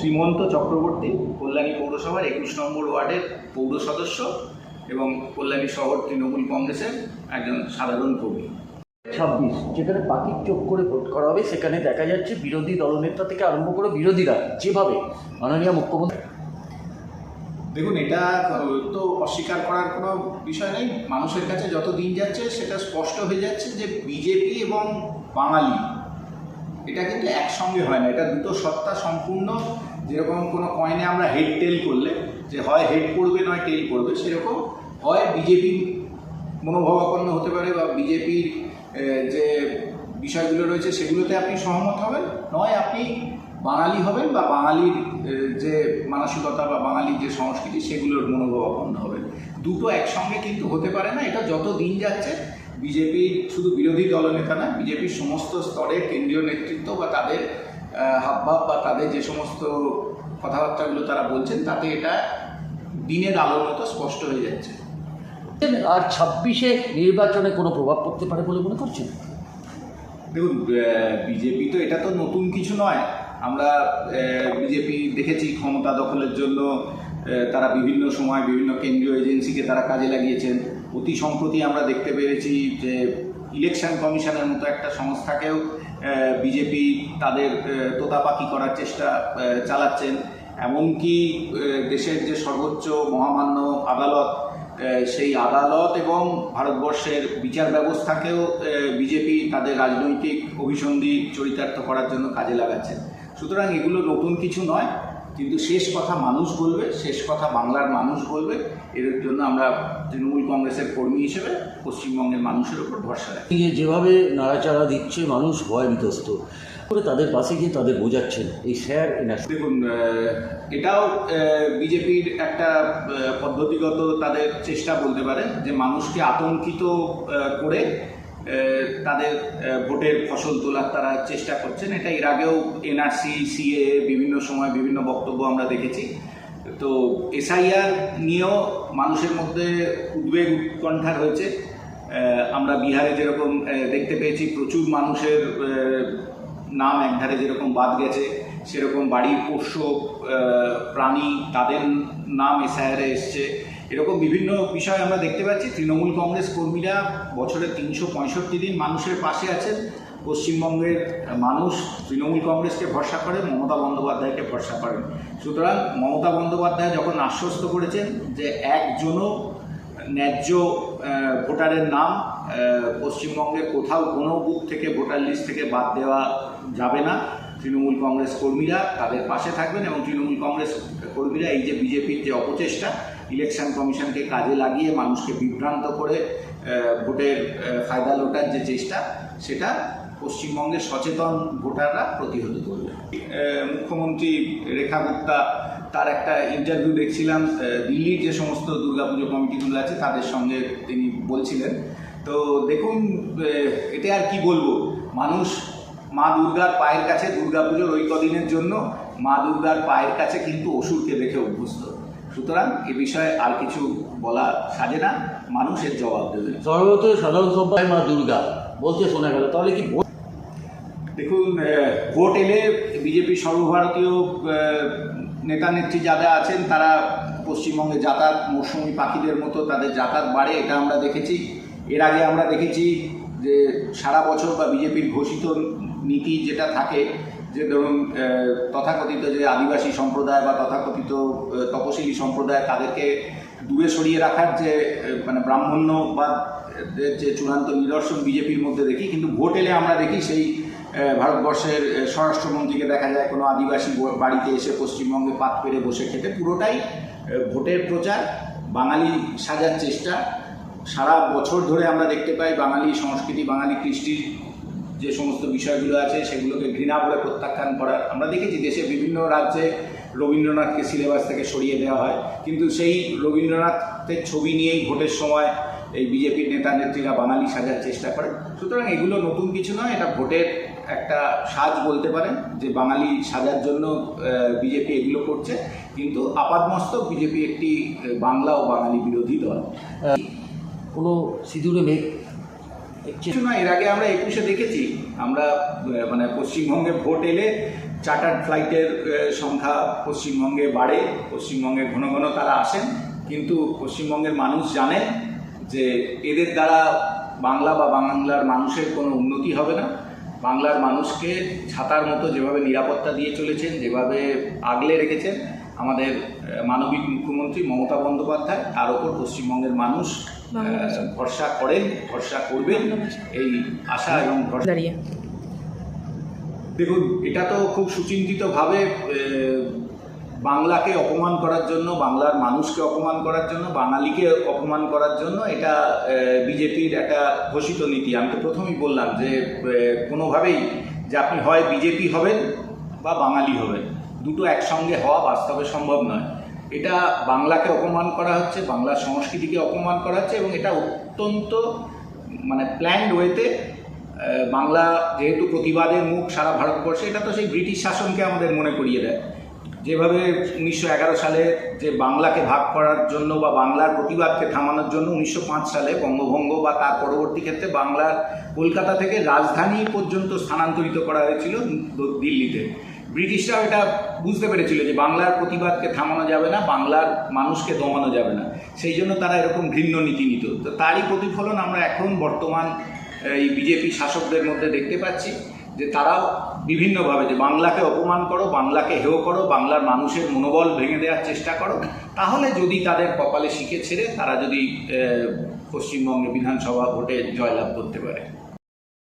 হেমন্ত চক্রবর্তী কল্যাণী পৌরসভার একুশ নম্বর ওয়ার্ডের পৌর সদস্য এবং কল্যাণী শহর তৃণমূল কংগ্রেসের একজন সাধারণ কর্মী। ছাব্বিশ যেখানে পাখির চোখ করে ভোট করা হবে সেখানে দেখা যাচ্ছে বিরোধী দলনেতা থেকে আরম্ভ করে বিরোধীরা যেভাবে মাননীয় মুখ্যমন্ত্রী দেখুন এটা তো অস্বীকার করার কোনো বিষয় নেই। মানুষের কাছে যত দিন যাচ্ছে সেটা স্পষ্ট হয়ে যাচ্ছে যে বিজেপি এবং বাঙালি এটা কিন্তু একসঙ্গে হয় না। এটা দুটো সত্তা সম্পূর্ণ। যেরকম কোনো কয়েনে আমরা হেড টেল করলে, যে হয় হেড পড়বে, নয় টেল পড়বে, সেরকম হয় বিজেপি মনোভাবাপন্ন হতে পারে বা বিজেপির যে বিষয়গুলো রয়েছে, সেগুলোতে আপনি সহমত হবেন। নয়, আপনি বাঙালি হবেন বা বাঙালির যে মানসিকতা বা বাঙালির যে সংস্কৃতি সেগুলোর মনোভাবাপন্ন হবেন। দুটো একসঙ্গে কিন্তু হতে পারে না এটা যত দিন যাচ্ছে বিজেপির শুধু বিরোধী দলনেতা না বিজেপির সমস্ত স্তরের কেন্দ্রীয় নেতৃত্ব বা তাদের হাবভাব বা তাদের যে সমস্ত কথাবার্তাগুলো তারা বলছেন তাতে এটা দিনের আলোর মতো স্পষ্ট হয়ে যাচ্ছে। আর ছাব্বিশে নির্বাচনে কোনো প্রভাব পড়তে পারে বলে মনে করছেন? দেখুন বিজেপি তো এটা তো নতুন কিছু নয়। আমরা বিজেপি দেখেছি ক্ষমতা দখলের জন্য তারা বিভিন্ন সময় বিভিন্ন কেন্দ্রীয় এজেন্সিকে তারা কাজে লাগিয়েছেন। অতি সম্প্রতি আমরা দেখতে পেরেছি যে, ইলেকশন কমিশনের মতো একটা সংস্থাকেও বিজেপি তাদের তোতাপাকি করার চেষ্টা চালাচ্ছেন। এমনকি দেশের যে সর্বোচ্চ মহামান্য আদালত সেই আদালত এবং ভারতবর্ষের বিচার ব্যবস্থাকেও বিজেপি তাদের রাজনৈতিক অভিসন্ধি চরিতার্থ করার জন্য কাজে লাগাচ্ছে। সুতরাং এগুলো নতুন কিছু নয় কিন্তু শেষ কথা মানুষ বলবে শেষ কথা বাংলার মানুষ বলবে। এর জন্য আমরা তৃণমূল কংগ্রেসের কর্মী হিসেবে পশ্চিমবঙ্গের মানুষের উপর ভরসা রাখি। যেভাবে নাড়াচাড়া দিচ্ছে মানুষ ভয় বিধ্বস্ত। করে তাদের পাশে গিয়ে তাদের বোঝাচ্ছেন এই স্যার দেখুন এটাও বিজেপির একটা পদ্ধতিগত তাদের চেষ্টা বলতে পারে যে মানুষকে আতঙ্কিত করে তাদের ভোটের ফসল তোলার তারা চেষ্টা করছেন। এটা এর আগেও এনআরসি, সিএ, বিভিন্ন সময় বিভিন্ন বক্তব্য আমরা দেখেছি। তো এসআইআর নিয়েও মানুষের মধ্যে উদ্বেগ উৎকণ্ঠা রয়েছে আমরা বিহারে যেরকম দেখতে পেয়েছি প্রচুর মানুষের নাম একধারে যেরকম বাদ গেছে, সেরকম বাড়ির পোষ্য প্রাণী তাদের নাম এসআইআরে এসছে। এরকম বিভিন্ন বিষয় আমরা দেখতে পাচ্ছি। তৃণমূল কংগ্রেস কর্মীরা বছরে তিনশো পঁয়ষট্টি দিন মানুষের পাশে আছেন। পশ্চিমবঙ্গের মানুষ তৃণমূল কংগ্রেসকে ভরসা করে মমতা বন্দ্যোপাধ্যায়কে ভরসা করেন। সুতরাং মমতা বন্দ্যোপাধ্যায় যখন আশ্বস্ত করেছেন যে একজনও ন্যায্য ভোটারের নাম পশ্চিমবঙ্গের কোথাও কোনো বুথ থেকে ভোটার লিস্ট থেকে বাদ দেওয়া যাবে না। তৃণমূল কংগ্রেস কর্মীরা তাদের পাশে থাকবেন এবং তৃণমূল কংগ্রেস কর্মীরা এই যে বিজেপির যে অপচেষ্টা ইলেকশন কমিশনকে কাজে লাগিয়ে মানুষকে বিভ্রান্ত করে ভোটের ফায়দা লোটার যে চেষ্টা, সেটা পশ্চিমবঙ্গের সচেতন ভোটাররা প্রতিহত করবে। মুখ্যমন্ত্রী রেখা গুপ্তা, তার একটা ইন্টারভিউ দেখছিলাম দিল্লির যে সমস্ত দুর্গাপুজো কমিটিগুলো আছে, তাদের সঙ্গে তিনি বলছিলেন। তো দেখুন এটা আর কি বলব? মানুষ মা দুর্গার পায়ের কাছে দুর্গাপুজোর ওই কদিনের জন্য মা দুর্গার পায়ের কাছে কিন্তু অসুরকে দেখে অভ্যস্ত। সুতরাং এ বিষয়ে আর কিছু বলা সাজে না মানুষের জবাব দেবে। সর্বত সাধারণ সম্পাদক মা দুর্গা। বলতে শোনা গেল তাহলে কি দেখুন ভোট এলে বিজেপির সর্বভারতীয় নেতা নেত্রী যারা আছেন তারা পশ্চিমবঙ্গে যাতায়াত মৌসুমি পাখিদের মতো তাদের যাতায়াত বাড়ে এটা আমরা দেখেছি। এর আগে আমরা দেখেছি যে সারা বছর বা বিজেপির ঘোষিত নীতি যেটা থাকে যে ধরুন তথাকথিত যে আদিবাসী সম্প্রদায় বা তথাকথিত তপশিলি সম্প্রদায় তাদেরকে দূরে সরিয়ে রাখার যে মানে ব্রাহ্মণ্যবাদ যে চূড়ান্ত নিদর্শন বিজেপির মধ্যে দেখি, কিন্তু ভোট এলে আমরা দেখি সেই ভারতবর্ষের স্বরাষ্ট্রমন্ত্রীকে দেখা যায় কোনো আদিবাসী বাড়িতে এসে পশ্চিমবঙ্গে পাত পেরে বসে খেতে, পুরোটাই ভোটের প্রচার, বাঙালি সাজার চেষ্টা। সারা বছর ধরে আমরা দেখতে পাই বাঙালি সংস্কৃতি, বাঙালি কৃষ্টির যে সমস্ত বিষয়গুলো আছে সেগুলোকে ঘৃণা বলে প্রত্যাখ্যান করার আমরা দেখেছি দেশে বিভিন্ন রাজ্যে রবীন্দ্রনাথকে সিলেবাস থেকে সরিয়ে দেওয়া হয়। কিন্তু সেই রবীন্দ্রনাথের ছবি নিয়েই ভোটের সময় এই বিজেপির নেতা নেত্রীরা বাঙালি সাজার চেষ্টা করেন। সুতরাং এগুলো নতুন কিছু নয়, এটা ভোটের একটা সাজ বলতে পারেন যে বাঙালি সাজার জন্য বিজেপি এগুলো করছে। কিন্তু আপাতমস্তক বিজেপি একটি বাংলা ও বাঙালি বিরোধী দল। কোনো সিঁদুরে মেঘ কিছু না, এর আগে আমরা একুশে দেখেছি। আমরা মানে পশ্চিমবঙ্গে ভোট এলে চার্টার্ড ফ্লাইটের সংখ্যা পশ্চিমবঙ্গে বাড়ে, পশ্চিমবঙ্গে ঘন ঘন তারা আসেন। কিন্তু পশ্চিমবঙ্গের মানুষ জানেন যে এদের দ্বারা বাংলা বা বাংলার মানুষের কোনো উন্নতি হবে না। বাংলার মানুষকে ছাতার মতো যেভাবে নিরাপত্তা দিয়ে চলেছেন, যেভাবে আগলে রেখেছেন, আমাদের মানবিক মুখ্যমন্ত্রী মমতা বন্দ্যোপাধ্যায়, তার ওপর পশ্চিমবঙ্গের মানুষ ভরসা করেন ভরসা করবেন এই আশা এবং ভরসা। দেখুন এটা তো খুব সুচিন্তিতভাবে বাংলাকে অপমান করার জন্য বাংলার মানুষকে অপমান করার জন্য বাঙালিকে অপমান করার জন্য এটা বিজেপির একটা ঘোষিত নীতি। আমি তো প্রথমেই বললাম যে কোনোভাবেই যে আপনি হয় বিজেপি হবেন বা বাঙালি হবেন দুটো একসঙ্গে হওয়া বাস্তবে সম্ভব নয়। এটা বাংলাকে অপমান করা হচ্ছে বাংলার সংস্কৃতিকে অপমান করা হচ্ছে এবং এটা অত্যন্ত মানে প্ল্যান্ড ওয়েতে বাংলা যেহেতু প্রতিবাদের মুখ সারা ভারতবর্ষে, এটা তো সেই ব্রিটিশ শাসনকে আমাদের মনে করিয়ে দেয়। যেভাবে উনিশশো এগারো সালে যে বাংলাকে ভাগ করার জন্য বা বাংলার প্রতিবাদকে থামানোর জন্য উনিশশো পাঁচ সালে বঙ্গভঙ্গ বা তার পরবর্তী ক্ষেত্রে বাংলার কলকাতা থেকে রাজধানী পর্যন্ত স্থানান্তরিত করা হয়েছিল দিল্লিতে। ব্রিটিশরাও এটা বুঝতে পেরেছিল যে বাংলার প্রতিবাদকে থামানো যাবে না, বাংলার মানুষকে দমানো যাবে না। সেই জন্য তারা এরকম ঘৃণ্য নীতি নিত। তো তারই প্রতিফলন আমরা এখন বর্তমান এই বিজেপি শাসকদের মধ্যে দেখতে পাচ্ছি যে তারাও বিভিন্নভাবে যে বাংলাকে অপমান করো, বাংলাকে হেয় করো, বাংলার মানুষের মনোবল ভেঙে দেওয়ার চেষ্টা করো, তাহলে যদি তাদের কপালে শিখে ছেড়ে তারা যদি পশ্চিমবঙ্গে বিধানসভা ভোটে জয়লাভ করতে পারে।